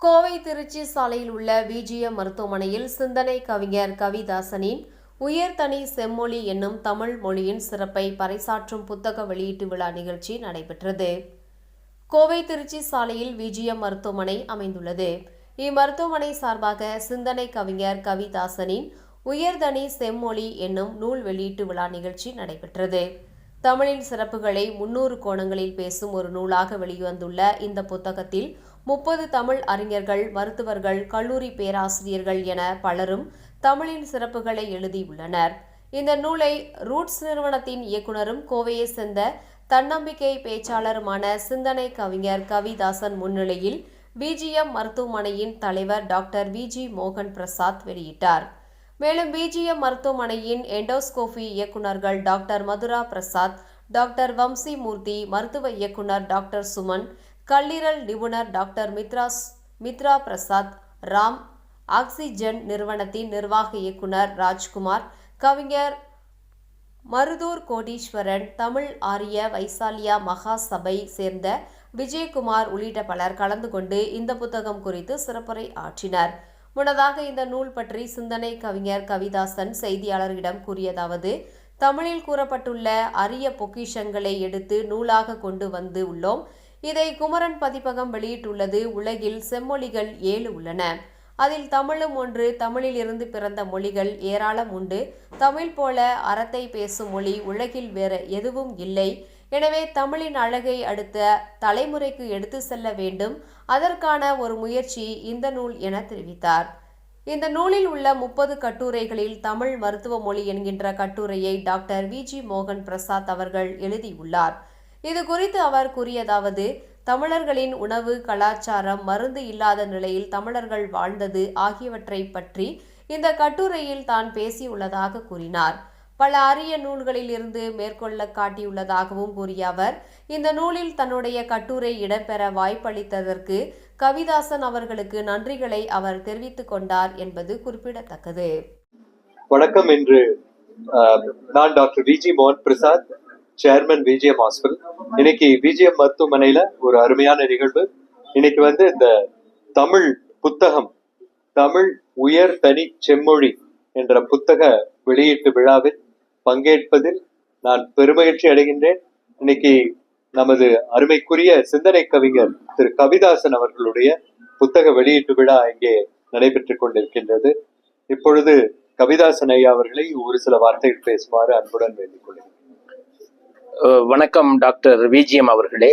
கோவை திருச்சி சாலையில் உள்ள விஜிஎம் மருத்துவமனையில் சிந்தனை கவிஞர் கவிதாசனின் உயர்தனி செம்மொழி என்னும் தமிழ் மொழியின் சிறப்பை பறைசாற்றும் புத்தக வெளியீட்டு விழா நிகழ்ச்சி நடைபெற்றது. கோவை திருச்சி சாலையில் விஜிஎம் மருத்துவமனை அமைந்துள்ளது. இம்மருத்துவமனை சார்பாக சிந்தனை கவிஞர் கவிதாசனின் உயர்தனி செம்மொழி என்னும் நூல் வெளியீட்டு விழா நிகழ்ச்சி நடைபெற்றது. தமிழின் சிறப்புகளை முன்னூறு கோணங்களில் பேசும் ஒரு நூலாக வெளிவந்துள்ள இந்த புத்தகத்தில் முப்பது தமிழ் அறிஞர்கள் மருத்துவர்கள் கல்லூரி பேராசிரியர்கள் என பலரும் தமிழின் சிறப்புகளை எழுதியுள்ளனர். இந்த நூலை ரூட்ஸ் நிறுவனத்தின் இயக்குனரும் கோவையை சேர்ந்த தன்னம்பிக்கை பேச்சாளருமான சிந்தனை கவிஞர் கவிதாசன் முன்னிலையில் பிஜிஎம் மருத்துவமனையின் தலைவர் டாக்டர் விஜி மோகன் பிரசாத் வெளியிட்டார். மேலும் பிஜிஎம் மருத்துவமனையின் எண்டோஸ்கோபி இயக்குனர்கள் டாக்டர் மதுரா பிரசாத் டாக்டர் வம்சி மூர்த்தி மருத்துவ இயக்குனர் டாக்டர் சுமன் கல்லீரல் நிபுணர் டாக்டர் மித்ராஸ் மித்ரா பிரசாத் ராம் ஆக்சிஜன் நிறுவனத்தின் நிர்வாக இயக்குனர் ராஜ்குமார் கவிஞர் மருதூர் கோடீஸ்வரன் தமிழ் ஆரிய வைசாலியா மகா சபை சேர்ந்த விஜயகுமார் உள்ளிட்ட பலர் கலந்து கொண்டு இந்த புத்தகம் குறித்து சிறப்புரை ஆற்றினர். முன்னதாக இந்த நூல் பற்றி சிந்தனை கவிஞர் கவிதாசன் செய்தியாளர்களிடம் கூறியதாவது தமிழில் கூறப்பட்டுள்ள அரிய பொக்கிஷங்களை எடுத்து நூலாக கொண்டு வந்து உள்ளோம். இதை குமரன் பதிப்பகம் வெளியிட்டுள்ளது. உலகில் செம்மொழிகள் ஏழு உள்ளன. அதில் தமிழும் ஒன்று தமிழில் இருந்து பிறந்த மொழிகள் ஏராளம் உண்டு. தமிழ் போல அறத்தை பேசும் மொழி உலகில் வேற எதுவும் இல்லை. எனவே தமிழின் அழகை அடுத்த தலைமுறைக்கு எடுத்து செல்ல வேண்டும். அதற்கான ஒரு முயற்சி இந்த நூல் என தெரிவித்தார். இந்த நூலில் உள்ள முப்பது கட்டுரைகளில் தமிழ் மருத்துவ மொழி என்கின்ற கட்டுரையை டாக்டர் விஜி மோகன் பிரசாத் அவர்கள் எழுதியுள்ளார். இது குறித்து அவர் கூறியதாவது தமிழர்களின் உணவு கலாச்சாரம் மருந்து இல்லாத நிலையில் தமிழர்கள் வாழ்ந்தது ஆகியவற்றை பற்றி இந்த கட்டுரையில் தான் பேசியுள்ளதாக கூறினார். பல அரிய நூல்களில் இருந்து மேற்கொள்ள காட்டியுள்ளதாகவும் கூறிய அவர் இந்த நூலில் தன்னுடைய கட்டுரை இடம்பெற வாய்ப்பளித்ததற்கு கவிதாசன் அவர்களுக்கு நன்றிகளை அவர் தெரிவித்துக் கொண்டார் என்பது குறிப்பிடத்தக்கது. வணக்கம் என்று நான் டாக்டர் விஜி மோகன் பிரசாத் சேர்மன் விஜிஎம் ஹாஸ்பிட்டல் இன்னைக்கு விஜிஎம் மருத்துவமனையில ஒரு அருமையான நிகழ்வு. இன்னைக்கு வந்து இந்த தமிழ் புத்தகம் தமிழ் உயர் தனி செம்மொழி என்ற புத்தக வெளியீட்டு விழாவில் பங்கேற்பதில் நான் பெருமகிழ்ச்சி அடைகின்றேன். இன்னைக்கு நமது அருமைக்குரிய சிந்தனை கவிஞர் திரு கவிதாசன் அவர்களுடைய புத்தக வெளியீட்டு விழா இங்கே நடைபெற்றுக் கொண்டிருக்கின்றது. இப்பொழுது கவிதாசன் ஐயா அவர்களை ஒரு சில வார்த்தைகள் பேசுமாறு அன்புடன் வேண்டிக் கொள்கிறேன். வணக்கம் டாக்டர் விஜிஎம் அவர்களே.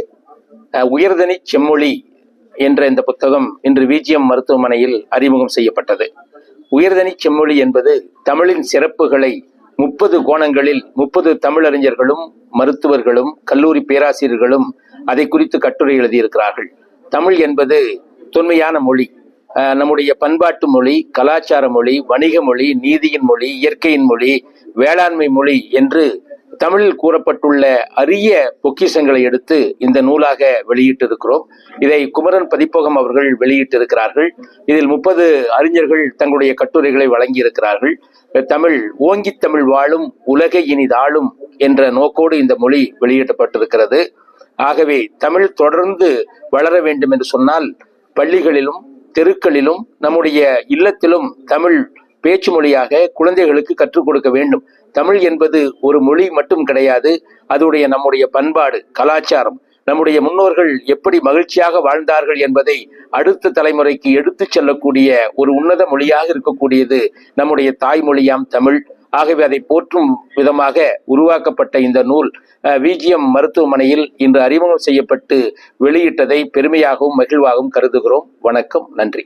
உயர்தனி செம்மொழி என்ற இந்த புத்தகம் இன்று விஜிஎம் மருத்துவமனையில் அறிமுகம் செய்யப்பட்டது. உயர்தனி செம்மொழி என்பது தமிழின் சிறப்புகளை முப்பது கோணங்களில் முப்பது தமிழறிஞர்களும் மருத்துவர்களும் கல்லூரி பேராசிரியர்களும் அதை குறித்து கட்டுரை எழுதியிருக்கிறார்கள். தமிழ் என்பது தொன்மையான மொழி. நம்முடைய பண்பாட்டு மொழி கலாச்சார மொழி வணிக மொழி நீதியின் மொழி இயற்கையின் மொழி வேளாண்மை மொழி என்று தமிழில் கூறப்பட்டுள்ள அரிய பொக்கிஷங்களை எடுத்து இந்த நூலாக வெளியிட்டிருக்கிறோம். இதை குமரன் பதிப்பகம் அவர்கள் வெளியிட்டிருக்கிறார்கள். இதில் முப்பது அறிஞர்கள் தங்களுடைய கட்டுரைகளை வழங்கியிருக்கிறார்கள். தமிழ் ஓங்கி தமிழ் வாழும் உலகை இனிதாளும் என்ற நோக்கோடு இந்த மொழி வெளியிடப்பட்டிருக்கிறது. ஆகவே தமிழ் தொடர்ந்து வளர வேண்டும் என்று சொன்னால் பள்ளிகளிலும் தெருக்களிலும் நம்முடைய இல்லத்திலும் தமிழ் பேச்சு மொழியாக குழந்தைகளுக்கு கற்றுக் கொடுக்க வேண்டும். தமிழ் என்பது ஒரு மொழி மட்டும் கிடையாது. அதோடைய நம்முடைய பண்பாடு கலாச்சாரம் நம்முடைய முன்னோர்கள் எப்படி மகிழ்ச்சியாக வாழ்ந்தார்கள் என்பதை அடுத்த தலைமுறைக்கு எடுத்துச் செல்லக்கூடிய ஒரு உன்னத மொழியாக இருக்கக்கூடியது நம்முடைய தாய்மொழியாம் தமிழ். ஆகவே அதை போற்றும் விதமாக உருவாக்கப்பட்ட இந்த நூல் விஜிஎம் மருத்துவமனையில் இன்று அறிமுகம் செய்யப்பட்டு வெளியிட்டதை பெருமையாகவும் மகிழ்வாகவும் கருதுகிறோம். வணக்கம் நன்றி.